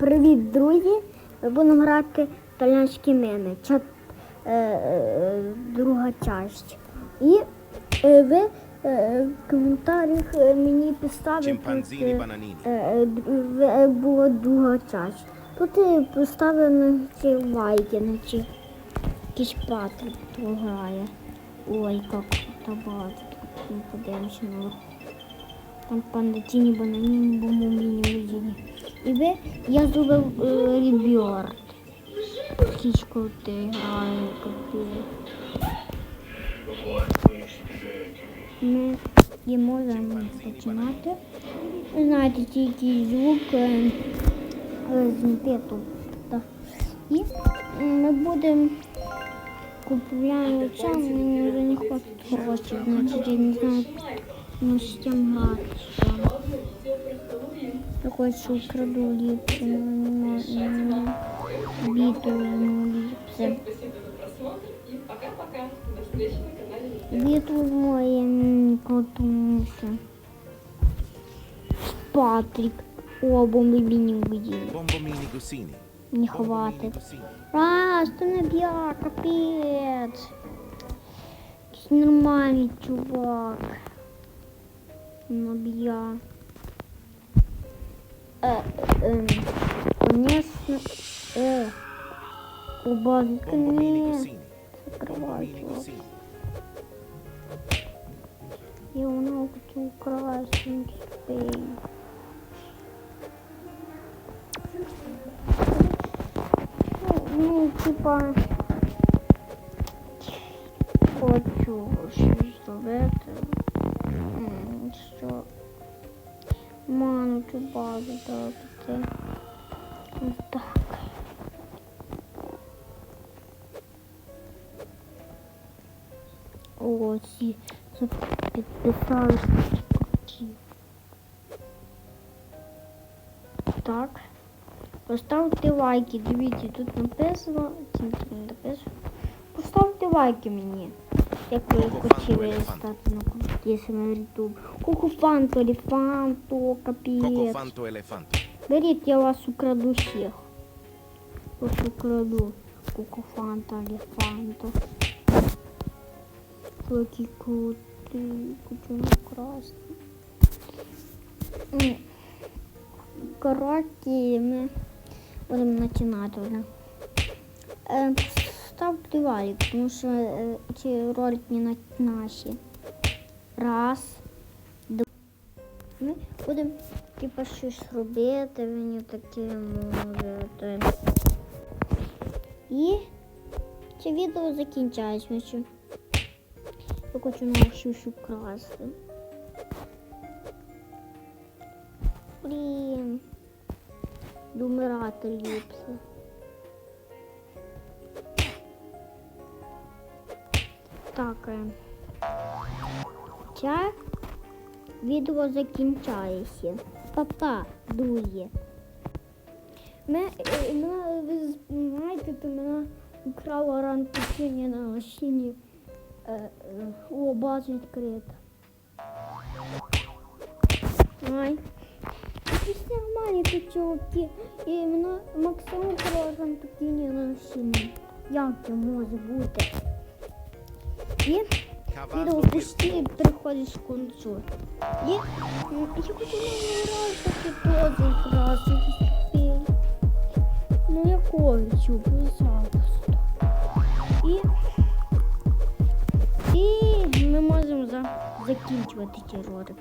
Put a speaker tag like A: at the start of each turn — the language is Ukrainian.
A: Привіт, друзі! Ми будемо грати італійські мини. Ча, е, е, друга часть. І е, ви е, в коментарях е, мені
B: Чимпанзіні
A: е, е, е, була друга часть. Тут е, поставили ці лайки, на ці якийсь Патрик грає. Ой, як табати. Ми подивимося на пандатіні, бананіні, бомбоміні, лузіні. І ви, я зробив е, реберт. Кішку ти грає, капець. Ми і можемо починати. Знаєте, тільки звук е, з. Так. І ми будемо купуємо ця, мені вже не хватить грошей, значить я не знаю, ну чим грати. що. Я хочу украду ну можу. Біту, ну
C: встречи на канале.
A: Біту моє котуся. Патрик. О, бомби мені виділи.
B: Bombomini Gusini.
A: Не ти не б'я, капець. Якийсь нормальний чувак. Не б'я. Е, е, конечно, е.
B: Gusini.
A: Закривай,
B: Bombomini
A: чувак.
B: Gusini.
A: Я воно хочу красний спей. Ну, типа, хочу щось зробити. М, Що ману цю базу. Ось так. О, ці це підписались круті. Так. Поставте лайки, дивіться, тут написано, тільки не написано. Поставте лайки мені,
B: Коко
A: хотіли
B: Фанту
A: стати на YouTube. Кукуфанту,
B: Coco
A: капець.
B: Fanto Elefanto.
A: Беріть, я вас украду всіх. Вас украду. Кукуфанта, елефанту. Какие крутые, почему красный. М. Коротше, ми будемо починати вже. Ставте лайк, тому що е, ці ролики на наші. Раз, два. Ми будемо типу щось робити, не таке можете. І це відео закінчається. Я хочу навчусь красти. Блін. Думирати ліпше. Так. е, Це відео закінчається. Папа, друзі. Ми, е, мене, ви знаєте, то мене украла ранку на машині. Е, е, О, база відкрита. Ай. Якісь нормальні тут чуваки. І мене Максим украла ранку на машині. Як це може бути? І відео почти приходить в концу. І м, я хочу раз таки теж грати. Ну якою цю, пожалуйста. І, і ми можемо за, закінчувати цей ролик.